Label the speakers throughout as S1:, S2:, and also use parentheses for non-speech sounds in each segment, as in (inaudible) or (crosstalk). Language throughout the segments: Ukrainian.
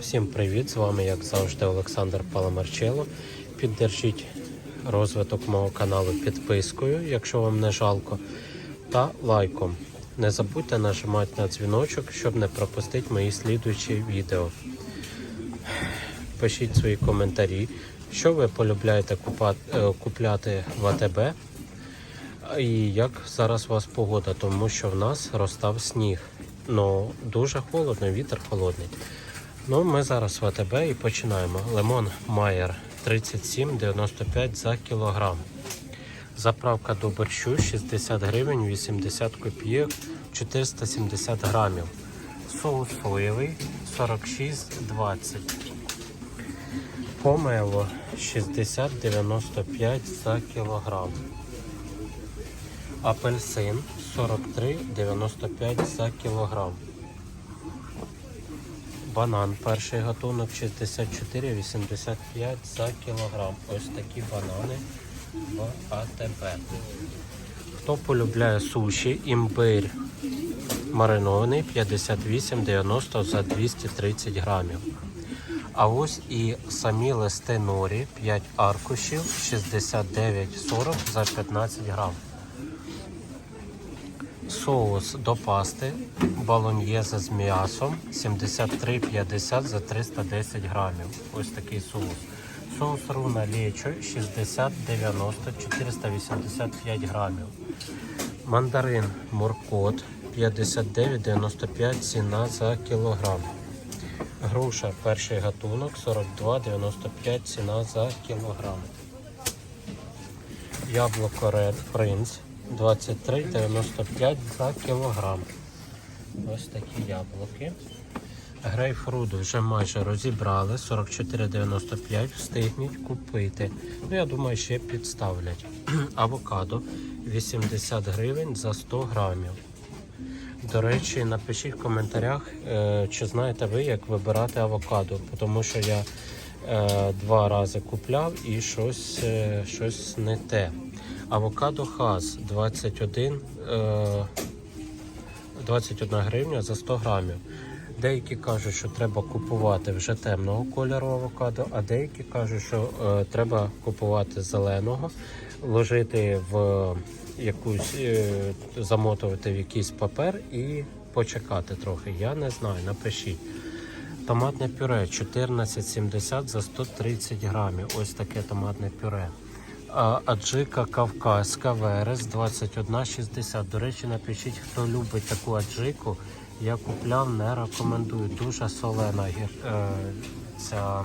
S1: Всім привіт! З вами, як завжди, Олександр Паламарчело. Піддержіть розвиток мого каналу підпискою, якщо вам не жалко, та лайком. Не забудьте нажимати на дзвіночок, щоб не пропустити мої слідуючі відео. Пишіть свої коментарі, що ви полюбляєте е, купляти в АТБ. І як зараз у вас погода, тому що в нас розстав сніг. Ну, дуже холодно, вітер холодний. Ну, ми зараз в АТБ і починаємо. Лимон Майер 37,95 за кілограм. Заправка до борщу 60 гривень 80 копійок 470 грамів. Соус соєвий 46,20. Помело 60,95 за кілограм. Апельсин 43,95 за кілограм. Банан перший гатунок 64,85 за кілограм. Ось такі банани в АТБ. Хто полюбляє суші, імбир маринований 58,90 за 230 грамів. А ось і самі листи норі 5 аркушів 69,40 за 15 грам. Соус до пасти балоньєзе з м'ясом 73,50 за 310 грамів. Ось такий соус. Соус руна лечо 60,90 485 грамів. Мандарин моркот 59,95 ціна за кілограм. Груша перший гатунок 42,95 ціна за кілограм. Яблуко Red Prince 23,95 за кілограм. Ось такі яблуки. Грейпфрут вже майже розібрали. 44,95 встигніть купити. Ну, я думаю, ще підставлять. (clears throat) Авокадо 80 гривень за 100 грамів. До речі, напишіть в коментарях, е, чи знаєте ви, як вибирати авокадо, тому що я е, два рази купляв і щось, е, щось не те. Авокадо хас 21, е, 21 гривня за 100 грамів. Деякі кажуть, що треба купувати вже темного кольору авокадо, а деякі кажуть, що е, треба купувати зеленого, ложити в якусь, е, замотувати в якийсь папер і почекати трохи. Я не знаю, напишіть. Томатне пюре 14,70 за 130 грамів. Ось таке томатне пюре. Аджика кавказька верес 21,60. До речі, напишіть, хто любить таку аджику. Я купляв, не рекомендую. Дуже солена гір- е, ця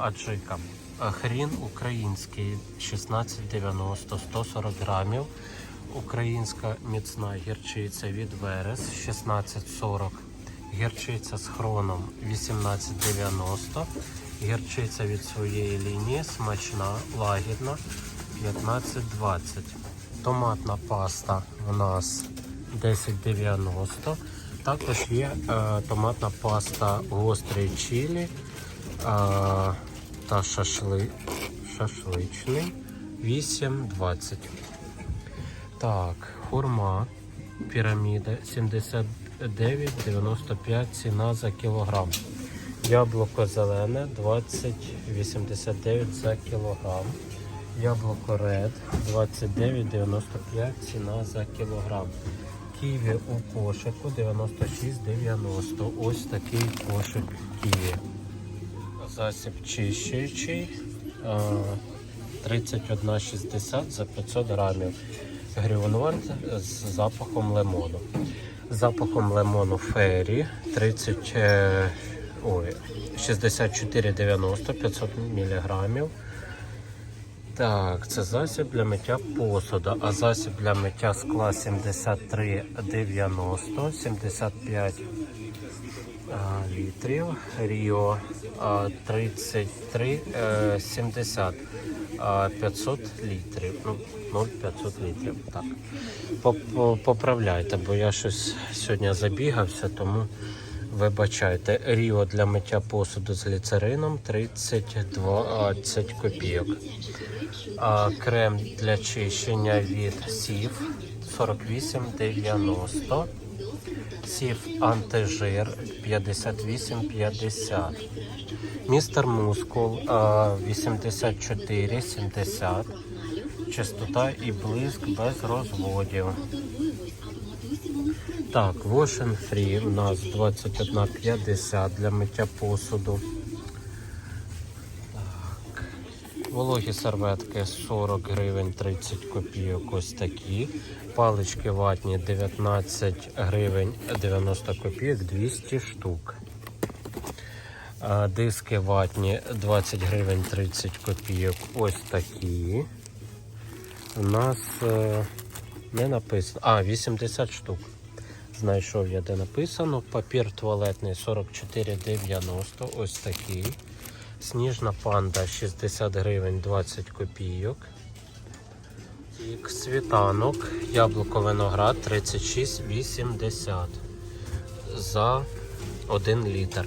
S1: аджика. Хрін український 16,90 140 грамів. Українська міцна гірчиця від Верес 16,40. Гірчиця з хроном 18,90. Гірчиця від своєї лінії смачна, лагідна 15,20. Томатна паста в нас 10,90. Також є е, томатна паста гострий чилі е, та шашли, шашличний 8,20. Так, хурма піраміда 79,95 ціна за кілограм. Яблуко зелене 20,89 за кілограм. Яблуко ред 29,95 ціна за кілограм. Ківі у кошику 96,90. Ось такий кошик ківі. Засіб чищуючий 31,60 за 500 грамів. Гріонвард з запахом лимону. Запахом лимону фері 30, е, ой, 64,90 500 мг. Так, це засіб для миття посуду, а засіб для миття скла 73,90, 75 а, літрів. Ріо а, 33,70, 500 літрів. Ну, 0,500 літрів. Так. Поправляйте, бо я щось сьогодні забігався, тому вибачайте. Ріо для миття посуду з гліцерином 30-20 копійок. А крем для чищення від сів 48,90. Сів антижир 58,50. Містер Мускул а, 84,70. Чистота і блиск без розводів. Так, Wash Free у нас 21,50 для миття посуду. Так. Вологі серветки 40 гривень 30 копійок. Ось такі. Палички ватні 19 гривень 90 копійок 200 штук. Диски ватні 20 гривень 30 копійок. Ось такі. У нас е, не написано. А, 80 штук. Знайшов я, де написано. Папір туалетний 44,90. Ось такий. Сніжна панда 60 гривень 20 копійок. І світанок. Яблуко виноград 36,80 за 1 літр.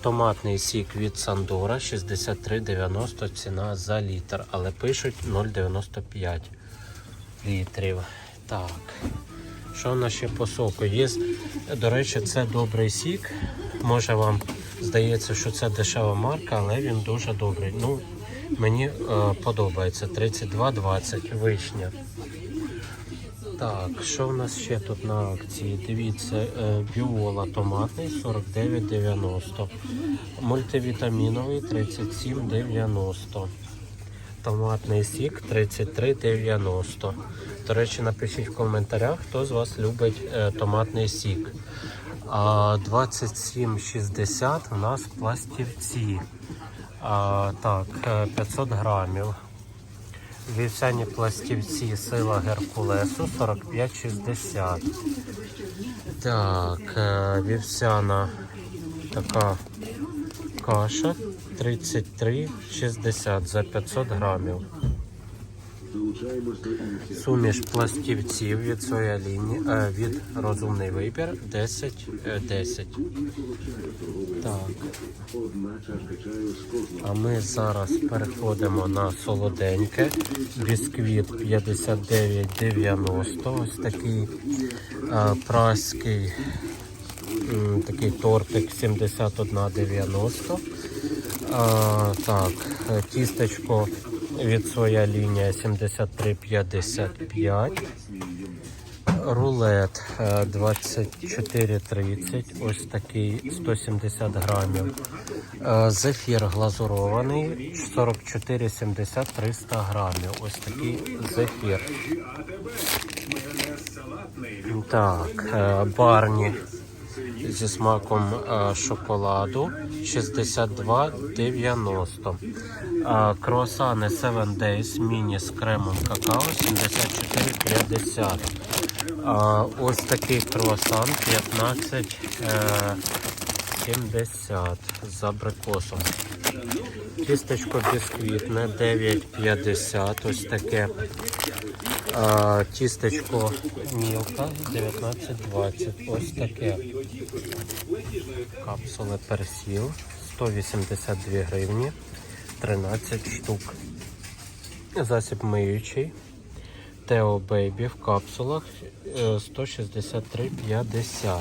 S1: Томатний сік від Сандора 63,90 ціна за літр, але пишуть 0,95 літрів. Так. Що в нас ще по соку? Є, до речі, це добрий сік. Може вам здається, що це дешева марка, але він дуже добрий. Ну, мені е, подобається 32,20 вишня. Так, що в нас ще тут на акції? Дивіться, е, біола томатний 49,90. Мультивітаміновий 37,90. Томатний сік 33,90. До речі, напишіть в коментарях, хто з вас любить е, томатний сік. А 27,60 у нас пластівці. А, так, е, 500 грамів. Вівсяні пластівці сила Геркулесу 45,60. Так, е, вівсяна така каша 33,60 за 500 грамів. Суміш пластівців від своєї лінії, е, від розумний вибір 10, е, 10. Так. А ми зараз переходимо на солоденьке. Бісквіт 59,90. Ось такий е, праський такий тортик 71,90. А, так, е, тістечко від своя лінія 73,55. Рулет е, 24,30. Ось такий 170 грамів. Е, Зефір глазурований 44,70 300 грамів. Ось такий зефір. Так, е, барні зі смаком е, шоколаду 62,90. Е, Круасани 7 Days міні з кремом какао 74,50. Е, Ось такий круасан 15,70 з абрикосом. Тістечко бісквітне 9,50. Ось таке. А, тістечко мілка 19,20. Ось таке. Капсули персіл 182 гривні 13 штук. Засіб миючий. Тео Бейбі в капсулах е, 163,50.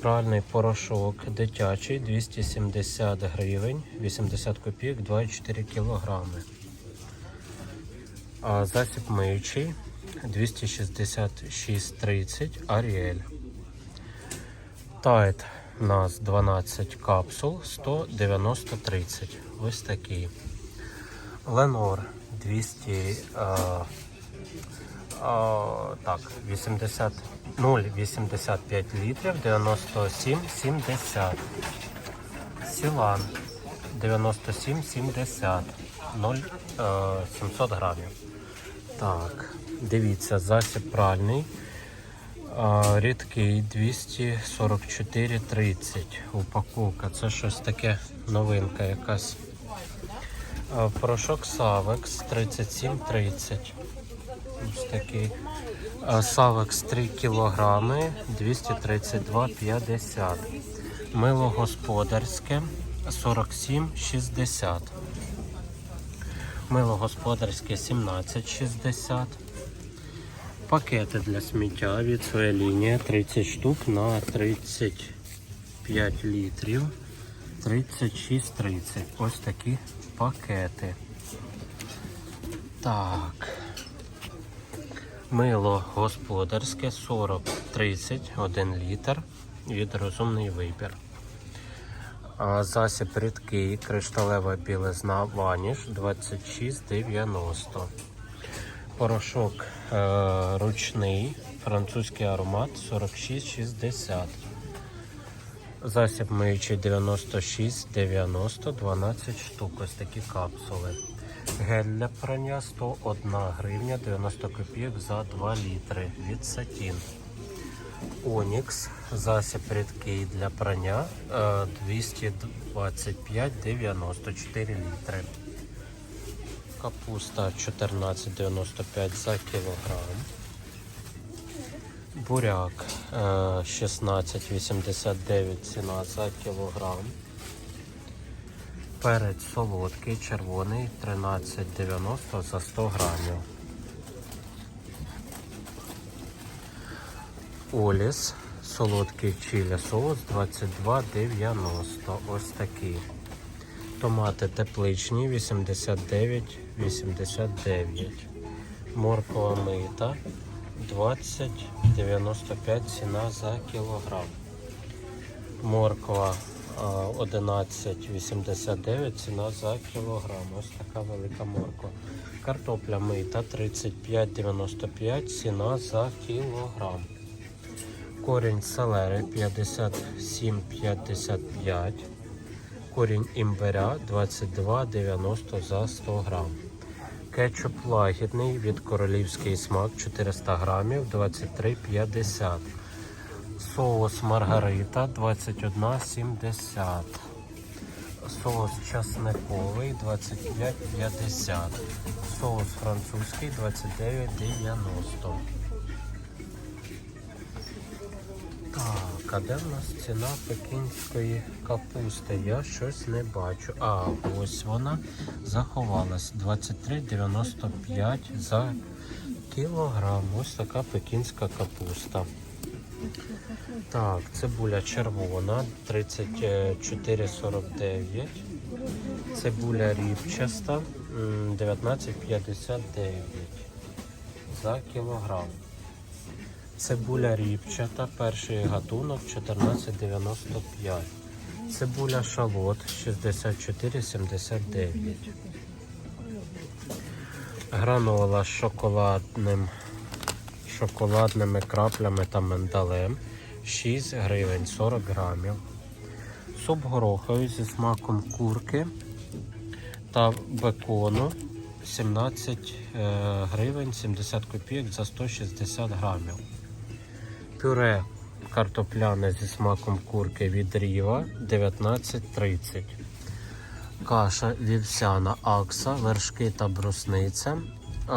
S1: Пральний порошок дитячий 270 гривень, 80 копійок, 2,4 кілограми. А засіб миючий 266,30 Аріель. Тайт у нас 12 капсул 190,30. Ось такий. Ленор 200. А, а, так, 80, 0,85 літрів 97,70. Сілан 97,70. 0,700 грамів. Так, дивіться, засіб пральний. Рідкий 244,30. Упаковка. Це щось таке новинка якась. Порошок Савекс 37,30. Ось такий. Савекс 3 кілограми 232,50. Мило господарське 47,60. Мило господарське 17,60. Пакети для сміття від своя лінія 30 штук на 35 літрів. 36,30. Ось такі пакети. Так. Мило господарське 40-30, 1 літр від розумний вибір. Засіб рідкий, кришталева білизна ваніш 26,90. Порошок е, ручний, французький аромат 46,60. Засіб миючий 96,90, 12 штук. Ось такі капсули. Гель для прання 101 гривня 90 копійок за 2 літри від Сатін. Онікс, засіб рідкий для прання е, 225,94 літри. Капуста 14,95 за кілограм. Буряк е, 16,89 ціна за кілограм. Перець солодкий, червоний 13,90 за 100 грамів. Оліс, солодкий чилі соус 22,90. Ось такий. Томати тепличні 89,89. Моркова мита 20,95 ціна за кілограм. Морква 11,89 ціна за кілограм. Ось така велика морква. Картопля мита 35,95 ціна за кілограм. Корінь селери 57,55. Корінь імбиря 22,90 за 100 грам. Кетчуп лагідний від королівський смак 400 грамів 23,50. Соус маргарита 21,70. Соус часниковий 25,50. Соус французький 29,90. Так, а де ціна пекінської капусти? Я щось не бачу. А, ось вона заховалась. 23,95 за кілограм. Ось така пекінська капуста. Так, цибуля червона 34,49. Цибуля рібчаста 19,59 за кілограм. Цибуля ріпчата, перший гатунок 14,95. Цибуля шалот 64,79. Гранола з шоколадним, шоколадними краплями та миндалем 6 гривень 40 грамів. Суп гороховий зі смаком курки та бекону 17 е, гривень 70 копійок за 160 грамів. Пюре картопляне зі смаком курки від Ріва 19,30. Каша вівсяна акса, вершки та брусниця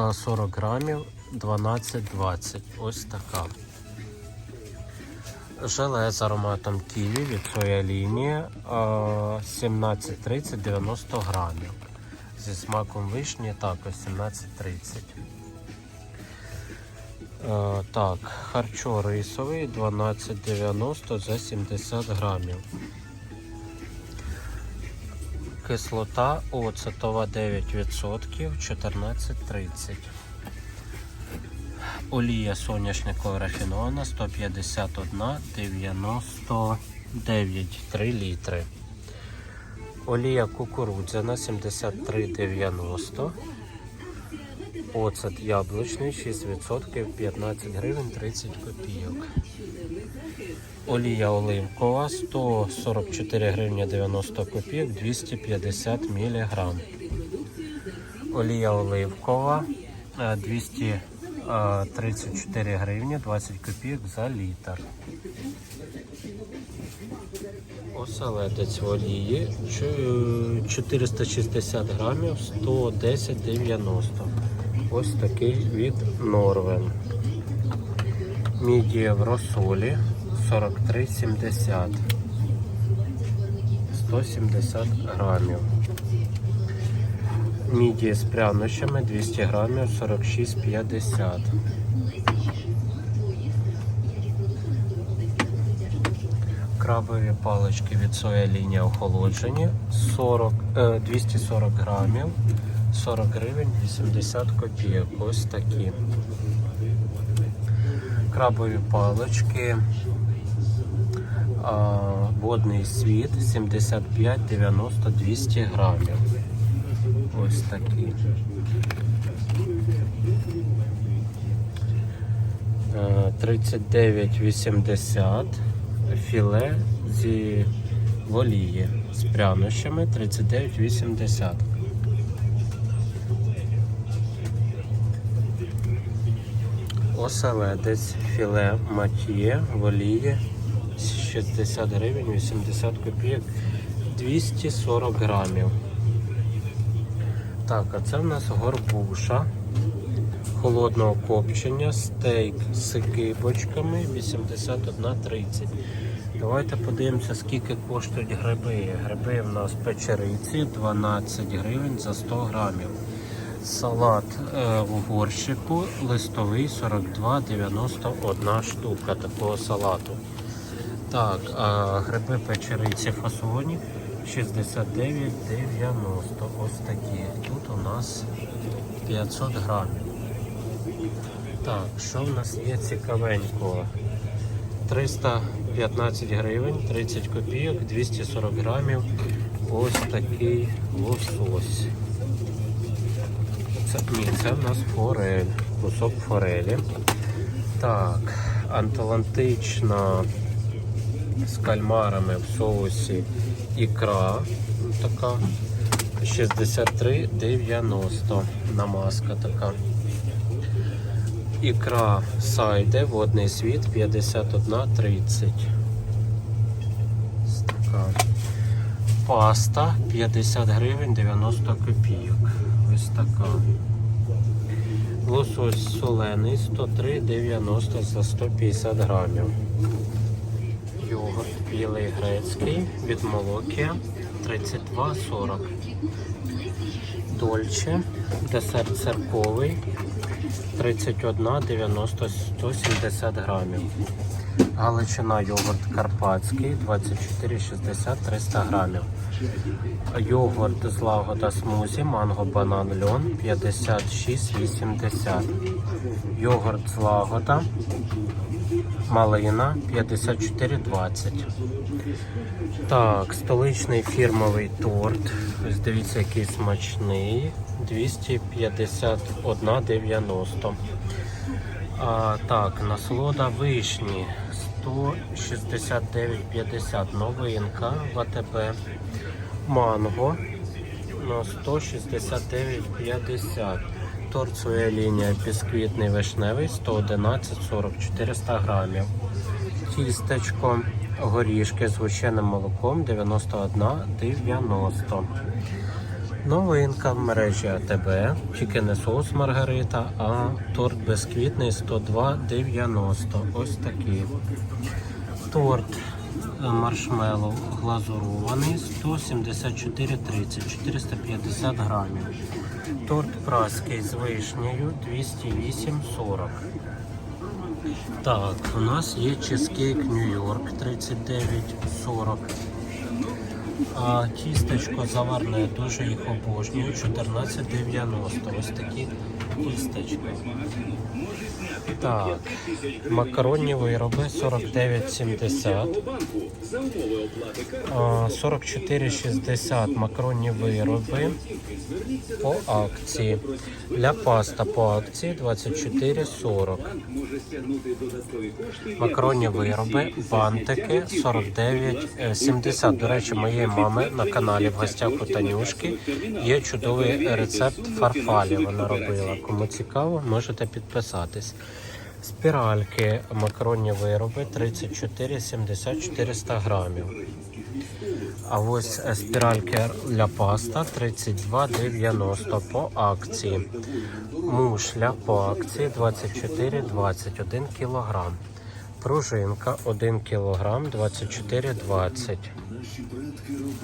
S1: е, 40 грамів 12,20. Ось така. Желе з ароматом ківі від своєї лінії е, 17,30 90 грамів. Зі смаком вишні також 17,30. Е, так, харчо рисовий 12,90 за 70 грамів. Кислота оцетова 9% 14,30. Олія соняшникова рафінована 151,99 3 літри. Олія кукурудзяна 73,90. Оцет яблучний 6%, 15 гривень 30 копійок. Олія оливкова 144 гривні 90 копійок 250 міліграм. Олія оливкова е, 234 гривні 20 копійок за літр. Оселедець в олії чу- 460 грамів 110,90. Ось такий від Норвен. Мідія в розсолі 43,70. 170 грамів. Мідія з прянощами 200 грамів 46,50. Крабові палички від соя лінія охолоджені 40, 240 е, грамів. 40 гривень 80 копійок. Ось такі. Крабові палички. А, водний світ 75, 90, 200 грамів. Ось такі. Е, 39,80 філе зі волії з прянощами 39,80. Оселедець філе матіє олії 60 гривень 80 копійок 240 грамів. Так, а це в нас горбуша холодного копчення, стейк з кибочками 81,30. Давайте подивимося, скільки коштують гриби. Гриби в нас печериці 12 гривень за 100 грамів. Салат е, в горщику листовий 42,91 штука такого салату. Так, а гриби печериці фасоні 69,90. Ось такі. Тут у нас 500 грамів. Так, що в нас є цікавенького? 315 гривень, 30 копійок, 240 грамів. Ось такий лосось. Це, ні, це в нас форель, кусок форелі. Так, анталантична з кальмарами в соусі ікра. Така 63,90 намазка така. Ікра сайде, водний світ 51,30. Така. Паста 50 гривень 90 копійок. Ось така. Лосось солений 103,90 за 150 грамів. Йогурт білий грецький від молокія 32,40. Дольче, десерт церковий 31,90 170 грамів. Галичина йогурт карпатський 24,60 300 грамів. Йогурт з лагода смузі, манго, банан, льон 56,80. Йогурт з лагода, малина 54,20. Так, столичний фірмовий торт. Ось дивіться, який смачний. 251,90. А, так, насолода вишні 169,50. Новинка в АТБ. Манго на 169,50. Торт своя лінія бісквітний вишневий 111,40 400 грамів. Тістечко, горішки з гущеним молоком 91,90. Новинка в мережі АТБ. Тільки не соус Маргарита, а торт безквітний 102,90. Ось такий. Торт маршмеллоу глазурований 174,30, 450 грамів. Торт праський з вишнею 208,40. Так, у нас є чизкейк Нью-Йорк 39,40. А тістечко заварне, дуже їх обожнюю. 14,90. Ось такі тістечка. Так, макаронні вироби 49,70. А, 44,60 макаронні вироби по акції. Для паста по акції 24,40. Макаронні вироби, бантики 49,70. До речі, моєї мами на каналі в гостях у Танюшки є чудовий рецепт фарфалі. Вона робила. Кому цікаво, можете підписатись. Спіральки макаронні вироби 34,70 400 грамів. А ось е, спіральки для паста 32,90 по акції. Мушля по акції 24,21 кг. Пружинка 1 кг 24,20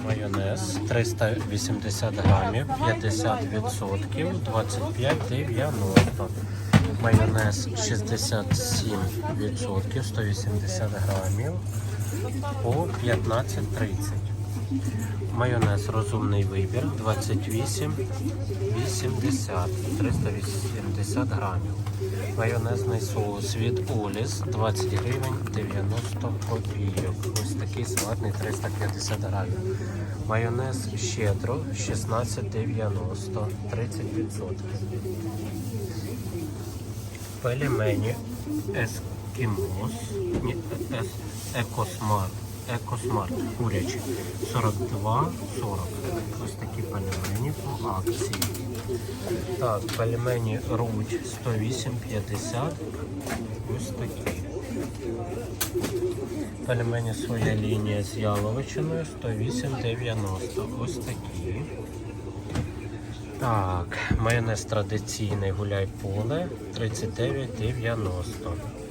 S1: Майонез 380 грамів 50% 25,90 Майонез 67% 180 грамів по 15,30. Майонез розумний вибір 28 80 380 грамів. Майонезний соус від Оліс 20 гривень 90 копійок. Ось такий салатний 350 грамів. Майонез щедро 16,90 30%. Пельмені Ескімос. Екосмарт. Екосмарт курячі 42,40. Ось такі пельмені по акції. Так, пельмені Рудь 108,50. Ось такі. Пельмені своя лінія з яловичиною 108,90. Ось такі. Так, майонез традиційний гуляй поле 39,90.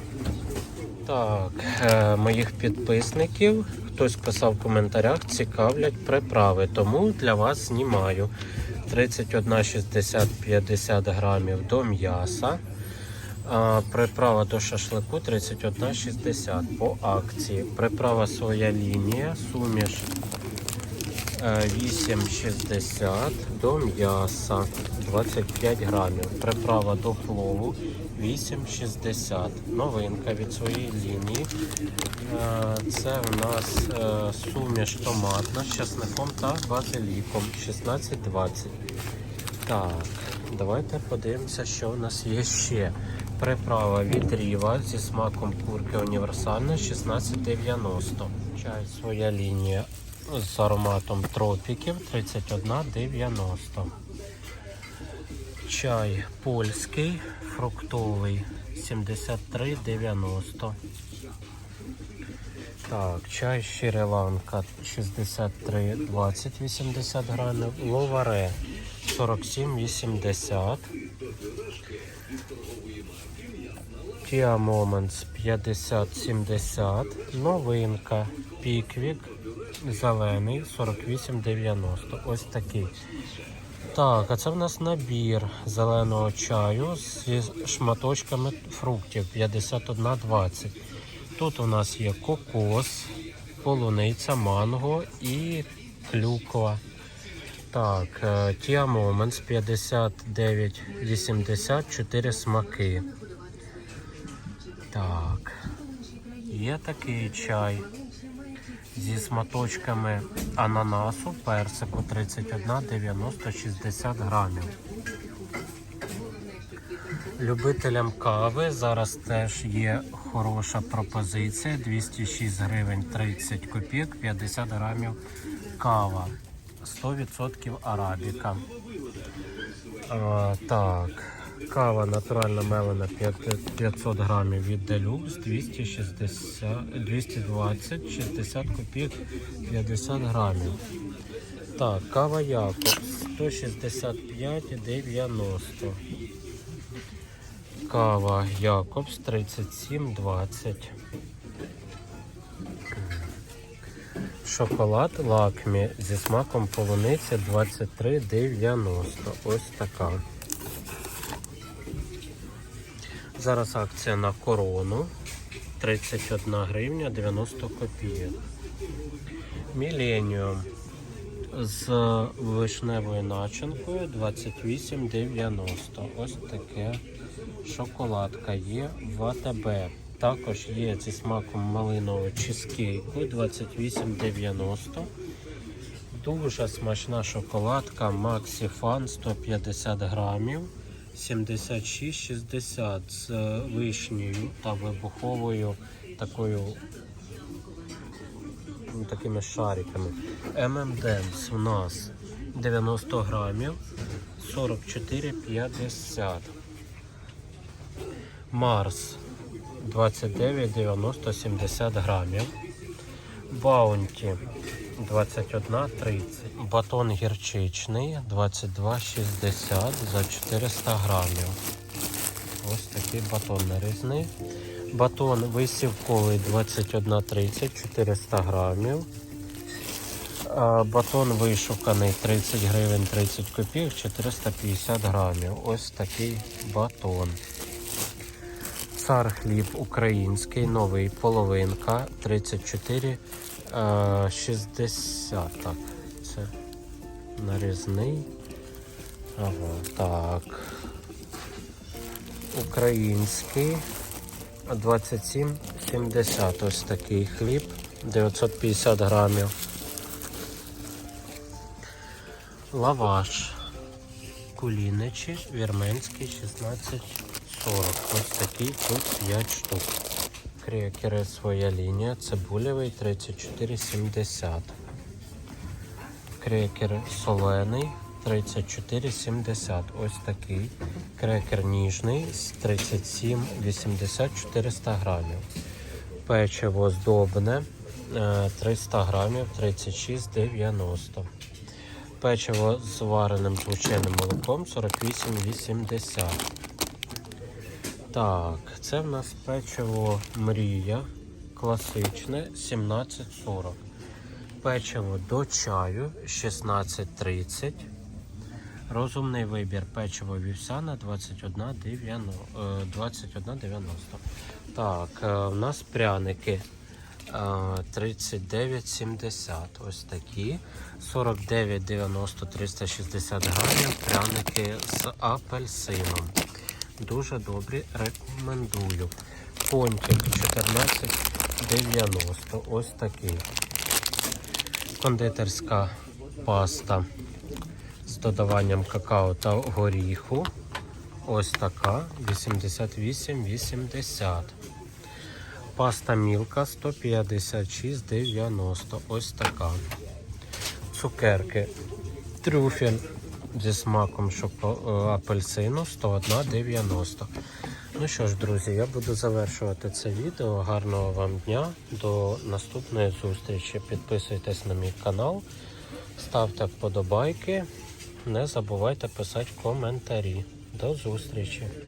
S1: Так, е, моїх підписників хтось писав в коментарях, цікавлять приправи, тому для вас знімаю 31,60 50 грамів до м'яса. А, приправа до шашлику 31,60 по акції. Приправа своя лінія, суміш е, 8,60 до м'яса 25 грамів. Приправа до плову 8,60. Новинка від своєї лінії. Е, Це у нас е, суміш томатна з часником та базиліком 16,20. Так, давайте подивимося, що у нас є ще. Приправа від Ріва зі смаком курки універсальна 16,90. Чай своя лінія з ароматом тропіків 31,90. Чай польський, фруктовий 73,90. Так, чай Шрі-Ланка 63, 20, 80 грамів. Ловаре 47,80. Kia Moments 50-70. Новинка. Піквік. Зелений 48,90. Ось такий. Так, а це в нас набір зеленого чаю зі шматочками фруктів 51,20. Тут у нас є кокос, полуниця, манго і клюква. Так, е, Tia Moments 59,80, 4 смаки. Так, є такий чай зі сматочками ананасу, персику 31, 90, 60 грамів. Любителям кави зараз теж є хороша пропозиція. 206 гривень 30 копійок, 50 грамів кава. 100% арабіка. А, так, кава натуральна мелена 500 грамів від Deluxe 260, 220, 60 копійок 50 грамів. Так, кава Якоб 165,90. Кава Якобс 37,20. Шоколад лакмі зі смаком полуниці 23,90. Ось така. Зараз акція на корону 31 гривня 90 копійок. Міленіум з вишневою начинкою 28,90. Ось таке шоколадка є в АТБ. Також є зі смаком малинового чизкейку 28,90. Дуже смачна шоколадка Maxi Fan 150 грамів 76,60 з вишнею та вибуховою такою такими шариками. M&M's у нас 90 грамів 44,50. Марс 29, 90, 70 грамів. Баунті 21, 30. Батон гірчичний 22,60 за 400 грамів. Ось такий батон нарізний. Батон висівковий 21,30, 400 грамів. Батон вишуканий 30 гривень 30 копійок, 450 грамів. Ось такий батон. Цар хліб український, новий половинка 34 е, 60. Так, це нарізний. Ага, так. Український 27,70. Ось такий хліб. 950 грамів. Лаваш. Куліничі, вірменський 16,40. Ось такий тут 5 штук. Крекери своя лінія. Цибулевий 34,70. Крекер солений 34,70. Ось такий. Крекер ніжний з 37,80 400 грамів. Печиво здобне е, 300 грамів 36,90. Печиво з вареним злученим молоком 48,80. Так, це в нас печиво Мрія класичне 17,40. Печиво до чаю 16,30. Розумний вибір печиво вівсяне 21,90. е, 21,90. Так, е, у нас пряники е, 39,70. Ось такі. 49,90 360 грамів. Пряники з апельсином. Дуже добрі, рекомендую. Пончик 14,90. Ось такий. Кондитерська паста з додаванням какао та горіху. Ось така 88,80. Паста мілка 156,90. Ось така. Цукерки. Трюфель зі смаком е, апельсину 101,90. Ну що ж, друзі, я буду завершувати це відео. Гарного вам дня. До наступної зустрічі. Підписуйтесь на мій канал, ставте вподобайки. Не забувайте писати коментарі. До зустрічі!